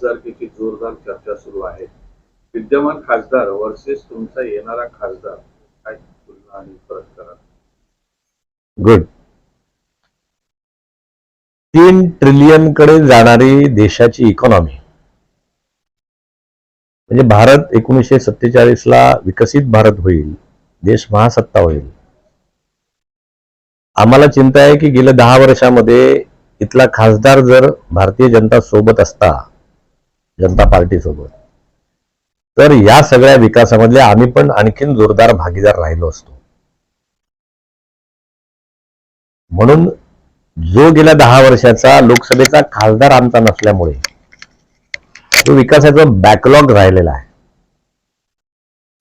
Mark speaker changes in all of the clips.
Speaker 1: खासदारकीची जोरदार चर्चा सुरू आहे. विद्यमान खासदार वर्सेस तुमचा येणारा खासदार काय तुलना आणि फरक करा.
Speaker 2: गुड तीन ट्रिलियनकडे जाणारी देशाची इकॉनॉमी म्हणजे भारत एकोणीसशे सत्तेचाळीस ला विकसित भारत होईल. देश महासत्ता होईल. आम्हाला चिंता आहे की गेल्या दहा वर्षामध्ये इथला खासदार जर भारतीय जनता सोबत असता जनता पार्टी सोबत. तर या सगळ्या विकासामधले आम्ही पण आणखीन जोरदार भागीदार राहिलो असतो. म्हणून जो गेल्या दहा वर्षाचा लोकसभेचा खासदार आमचा नसल्यामुळे तो विकासाचा बॅकलॉग राहिलेला आहे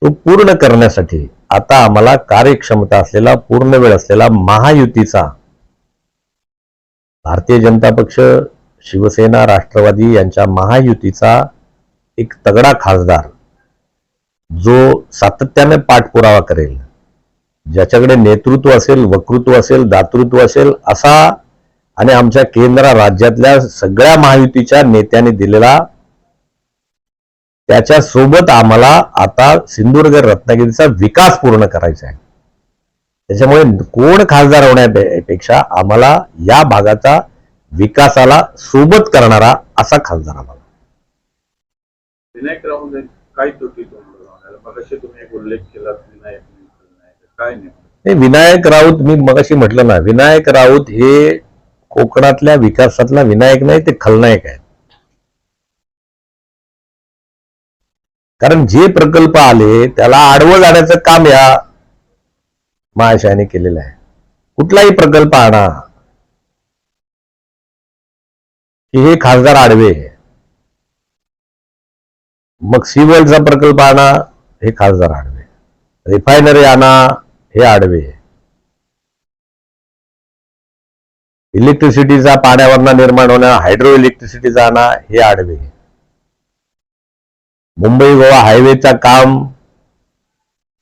Speaker 2: तो पूर्ण करण्यासाठी आता आम्हाला कार्यक्षमता असलेला पूर्ण वेळ असलेला महायुतीचा भारतीय जनता पक्ष शिवसेना राष्ट्रवादी यांच्या महायुतीचा एक तगडा खासदार जो सातत्याने पाठपुरावा करेल ज्याच्याकडे नेतृत्व असेल वक्तृत्व असेल दातृत्व असेल असा आणि आमच्या केंद्र राज्यातल्या सगळ्या महायुतीच्या नेत्यांनी दिलेला त्याच्या सोबत आम्हाला आता सिंधुदुर्ग रत्नागिरीचा विकास पूर्ण करायचा आहे. त्याच्यामुळे कोण खासदार होण्यापेक्षा आम्हाला या भागाचा विकासाला सोबत करणारा असा खासदार आम्हाला.
Speaker 1: विनायक राऊत काय त्रुटी तुम्ही एक उल्लेख केला विनायक काय नाही
Speaker 2: हे विनायक राऊत मी मगाशी म्हटलं ना विनायक राऊत हे कोकणातल्या विकासातला विनायक नाही ते खलनायक आहेत. कारण जे प्रकल्प आले त्याला आडवं जाण्याचं काम या महाशयाने केलेलं आहे. कुठलाही प्रकल्प आणा की हे खासदार आडवे मग सीवर्ल्डचा प्रकल्प आणा हे खासदार आडवे रिफायनरी आणा हे आडवे इलेक्ट्रिसिटीचा पाण्यावरना निर्माण होणार हायड्रो इलेक्ट्रिसिटीचा आणा हे आडवे मुंबई गोवा हायवेचा काम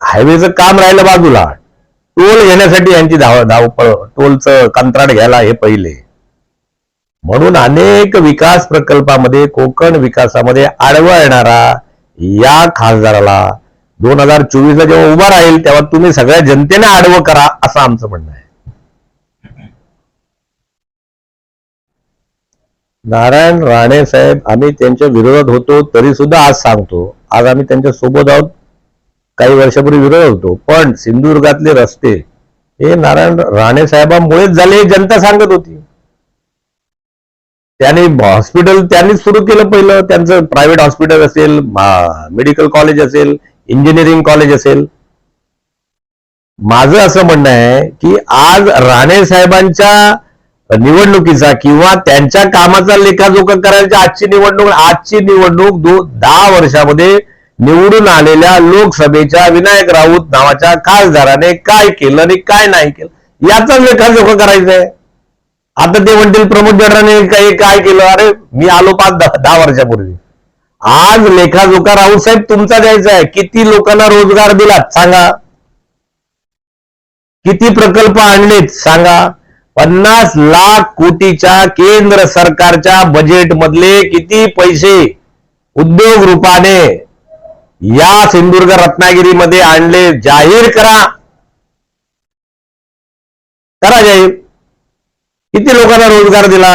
Speaker 2: हायवेचं काम राहिलं बाजूला. टोल घेण्यासाठी यांची धाव धावपळ टोलचं कंत्राट घ्यायला हे पहिले म्हणून अनेक विकास प्रकल्पामध्ये कोकण विकासामध्ये आडवा येणारा या खासदाराला दोन हजार चोवीसला जेव्हा उभा राहील तेव्हा तुम्ही सगळ्या जनतेने आडवं करा असं आमचं म्हणणं आहे. नारायण राणे साहेब आम्ही त्यांच्या विरोधात होतो तरी सुद्धा आज सांगतो आज आम्ही त्यांच्यासोबत आहोत. काही वर्षापूर्वी विरोध होतो पण सिंधुदुर्गातले रस्ते हे नारायण राणे साहेबांमुळेच झाले हे जनता सांगत होती. त्यांनी हॉस्पिटल त्यांनीच सुरू केलं पहिलं. त्यांचं प्रायव्हेट हॉस्पिटल असेल मेडिकल कॉलेज असेल इंजिनिअरिंग कॉलेज असेल. माझं असं म्हणणं आहे की आज राणे साहेबांच्या निवडणुकीचा किंवा त्यांच्या कामाचा लेखाजोखा करायच्या आजची निवडणूक आजची निवडणूक दहा वर्षामध्ये निवडून आलेल्या लोकसभेच्या विनायक राऊत नावाच्या खासदाराने काय केलं आणि काय नाही केलं? याचा लेखाजोखा करायचा आहे. आता ते म्हणतील प्रमोद जडराने काही काय केलं? अरे मी आलो पाच दहा वर्षापूर्वी. आज लेखाजोखा राऊत साहेब तुमचा द्यायचा आहे. किती लोकांना रोजगार दिलात सांगा. किती प्रकल्प आणलेत सांगा. पन्नास लाख कोटीच्या केंद्र सरकारच्या बजेट मधले किती पैसे उद्योग रूपाने या सिंधुदुर्ग रत्नागिरीमध्ये आणले? जाहीर करा. करा जाहीर. किती लोकांना रोजगार दिला?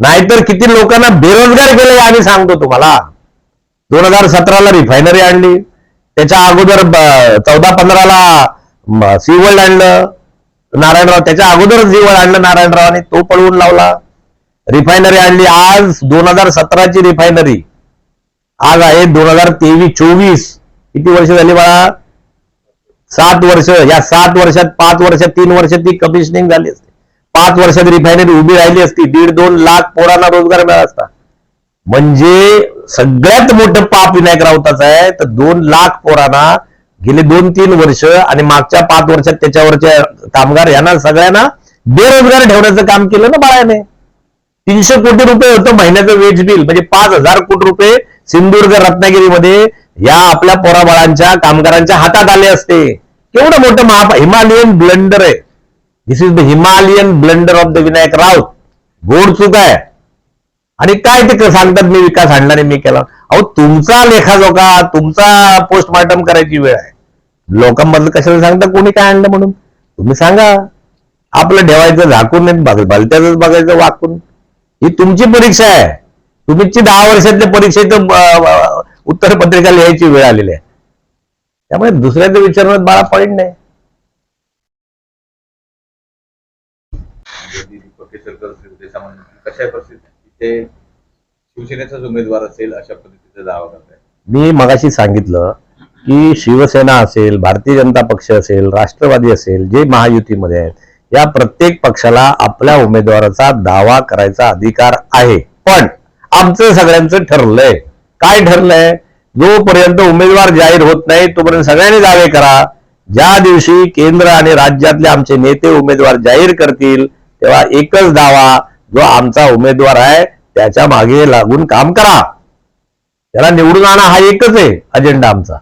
Speaker 2: नाहीतर किती लोकांना बेरोजगार केले हे आम्ही सांगतो तुम्हाला. दोन हजार सतराला रिफायनरी आणली. त्याच्या अगोदर चौदा पंधराला सीवर्ल्ड आणलं. नारायणराव त्याच्या अगोदरच वर्ल्ड आणलं नारायणरावाने. तो पळवून लावला. रिफायनरी आणली. आज दोन हजार सतराची रिफायनरी आज आहे दोन हजार तेवीस चोवीस. किती वर्ष झाली बाळा? सात वर्ष. या सात वर्षात पाच वर्षात तीन वर्षात ती कमिशनिंग झाली असते. पाच वर्षात रिफायनरी उभी राहिली असती दीड दोन लाख पोरांना रोजगार मिळाला असता. म्हणजे सगळ्यात मोठं पाप विनायक राऊताचं आहे तर दोन लाख पोरांना गेले दोन तीन वर्ष आणि मागच्या पाच वर्षात त्याच्यावरच्या कामगार यांना सगळ्यांना बेरोजगार ठेवण्याचं काम केलं ना बाळाने. तीनशे कोटी रुपये होतं महिन्याचं वेज बिल म्हणजे पाच हजार कोटी रुपये सिंधुदुर्ग रत्नागिरीमध्ये या आपल्या पोराबाळांच्या कामगारांच्या हातात आले असते. केवढं मोठं महा हिमालयन ब्लंडर आहे. This is the Himalayan blunder of the Vinayak Raut गोड चूक आहे. आणि काय ते सांगतात मी विकास आणला आणि मी केला. अहो तुमचा लेखाजोखा तुमचा पोस्टमार्टम करायची वेळ आहे. लोकांमधलं कशाला सांगता कोणी काय आणलं म्हणून? तुम्ही सांगा. आपलं ठेवायचं झाकून नाही बघ भलत्याच बघायचं वाकून. ही तुमची परीक्षा आहे. तुम्हीची दहा वर्षातल्या परीक्षेचं उत्तरपत्रिका लिहायची वेळ आलेली आहे. त्यामुळे दुसऱ्याचं विचारण्यात बाळा पडेल नाही.
Speaker 3: दीपक केसरकर ते सामान्य कशा परिस्थितीत तिथे शिवसेनेचाच उमेदवार असेल अशा पद्धतीचा दावा करताय
Speaker 2: मी मगाशी सांगितलं की शिवसेना असेल भारतीय जनता पक्ष असेल राष्ट्रवादी असेल जे महायुतीमध्ये आहेत या प्रत्येक पक्षाला आपल्या उमेदवाराचा दावा करायचा अधिकार आहे. पण आमचं सगळ्यांचं ठरलंय. काय ठरलंय? जोपर्यंत उमेदवार जाहीर होत नाही तोपर्यंत सगळ्यांनी दावे करा. ज्या दिवशी केंद्र आणि राज्यातले आमचे नेते उमेदवार जाहीर करतील तेव्हा एकच दावा जो आमचा उमेदवार आहे त्याच्यामागे लागून काम करा. त्याला निवडून आणा हा एकच आहे अजेंडा आमचा.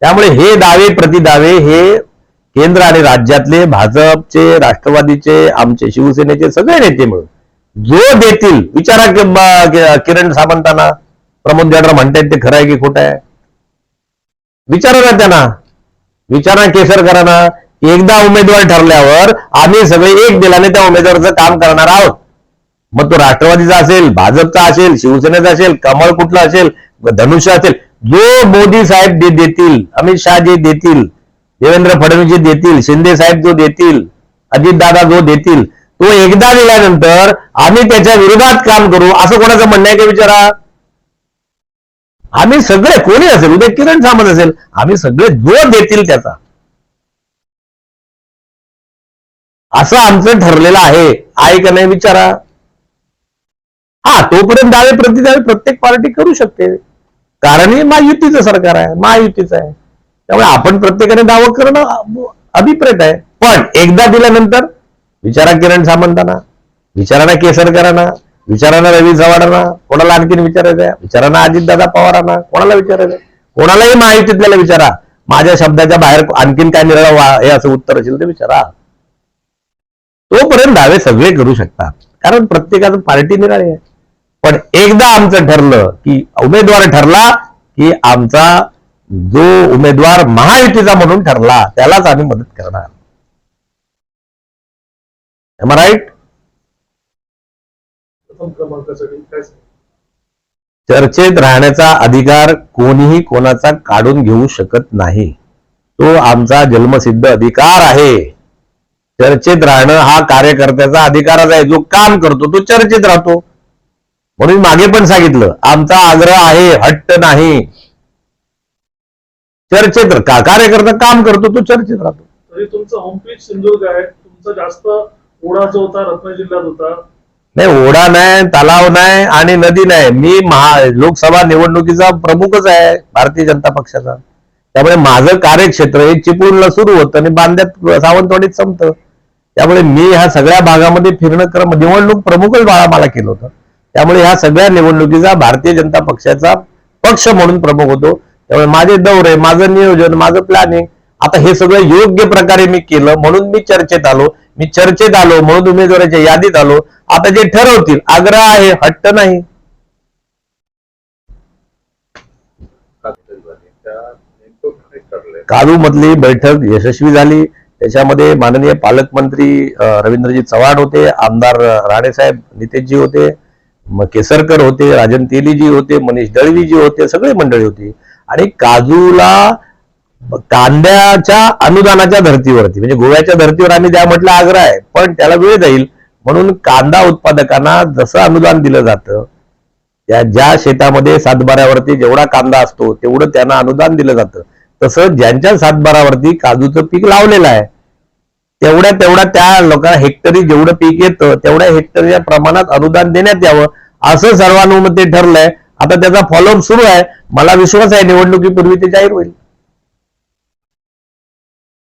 Speaker 2: त्यामुळे हे दावे प्रतिदावे हे केंद्र आणि राज्यातले भाजपचे राष्ट्रवादीचे आमचे शिवसेनेचे सगळे नेते मिळून. जो देतील विचारा कि- किरण सामंतांना. प्रमोद जडर म्हणतायत ते खरं आहे की खोटं आहे? विचारा ना त्यांना. विचारा केसरकरांना. एकदा उमेदवार ठरल्यावर आम्ही सगळे एक दिलाने त्या उमेदवाराचं काम करणार आहोत. मग तो राष्ट्रवादीचा असेल भाजपचा असेल शिवसेनेचा असेल कमळ कुठला असेल धनुष्य असेल जो मोदी साहेब जे देतील अमित शहा जे देतील देवेंद्र फडणवीस जे देतील शिंदे साहेब जो देतील अजितदादा जो देतील तो एकदा दिल्यानंतर आम्ही त्याच्या विरोधात काम करू असं कोणाचं म्हणणं आहे का विचारा? आम्ही सगळे कोणी असेल उद्या किरण सामंत असेल आम्ही सगळे जो देतील त्याचा. असं आमचं ठरलेलं आहे. आहे का नाही विचारा. हा तोपर्यंत दावे प्रतिदावे प्रत्येक पार्टी करू शकते. कारण हे महायुतीचं सरकार आहे महायुतीचं आहे. त्यामुळे आपण प्रत्येकाने दावा करणं अभिप्रेत आहे. पण एकदा दिल्यानंतर विचारा किरण सामंतांना विचारांना केसरकरांना विचारांना रवी चव्हाणांना कोणाला आणखीन विचारायचं आहे? विचारा अजितदादा पवारांना कोणाला विचारायचं कोणालाही माहितीतल्याला विचारा. माझ्या शब्दाच्या बाहेर आणखीन काय निर्णय हे असं उत्तर असेल ते विचारा. तोपर्यंत दावे सगळे करू शकतात. कारण प्रत्येकाचं पार्टी निराळी आहे. पण एकदा आमचं ठरलं की उमेदवार ठरला की आमचा जो उमेदवार महायुतीचा म्हणून ठरला त्यालाच आम्ही मदत करणार. राईट? चर्चेत राहण्याचा अधिकार कोणीही कोणाचा काढून घेऊ शकत नाही. तो आमचा जन्मसिद्ध अधिकार आहे. चर्चेत राहणं हा कार्यकर्त्याचा अधिकारच आहे. जो काम करतो तो चर्चेत राहतो. म्हणून मागे पण सांगितलं आमचा आग्रह आहे हट्ट नाही. चर्चेत का कार्यकर्ता काम करतो तो चर्चेत राहतो.
Speaker 4: तरी तुमचा होम सिंधुदुर्ग आहे. तुमचा जास्त ओढा जो होता रत्नागिरी जिल्ह्यात होता.
Speaker 2: नाही ओढा नाही तलाव नाही आणि नदी नाही. मी महा लोकसभा निवडणुकीचा प्रमुखच आहे भारतीय जनता पक्षाचा. त्यामुळे माझं कार्यक्षेत्र हे चिपळूणला सुरू होतं आणि बांद्यात सावंतवाडीत संपतं. त्यामुळे मी ह्या सगळ्या भागामध्ये फिरणं क्रम म्हणजे निवडणूक प्रमुखच बाळा मला केलं होतं. त्यामुळे ह्या सगळ्या निवडणुकीचा भारतीय जनता पक्षाचा पक्ष म्हणून प्रमुख होतो. त्यामुळे माझे दौरे माझं नियोजन माझं प्लॅनिंग आता हे सगळं योग्य प्रकारे मी केलं म्हणून मी चर्चेत आलो. मी चर्चेत आलो म्हणून उमेदवाराच्या यादीत आलो. आता जे ठरवतील आग्रह आहे हट्ट नाही
Speaker 1: कागद झाले त्या नेमकं काय
Speaker 2: कालू मधली बैठक यशस्वी झाली. त्याच्यामध्ये माननीय पालकमंत्री रवींद्रजी चव्हाण होते आमदार राणेसाहेब नितेशजी होते केसरकर होते राजन तेलीजी होते मनीष दळवीजी होते सगळे मंडळी होती. आणि काजूला कांद्याच्या अनुदानाच्या धर्तीवरती म्हणजे गोव्याच्या धर्तीवर आम्ही द्या म्हटलं आग्रह आहे पण त्याला वेळ जाईल. म्हणून कांदा उत्पादकांना जसं अनुदान दिलं जातं त्या ज्या शेतामध्ये सातबाऱ्यावरती जेवढा कांदा असतो तेवढं त्यांना अनुदान दिलं जातं. तसं ज्यांच्या सातबारावरती काजूचं पीक लावलेलं आहे तेवढ्या तेवढ्या त्या लोकांना हेक्टरी जेवढं पीक येतं तेवढ्या हेक्टरीच्या प्रमाणात अनुदान देण्यात यावं असं सर्वानुमते ठरलंय. आता त्याचा फॉलोअप सुरू आहे. मला विश्वास आहे निवडणुकीपूर्वी ते जाहीर होईल.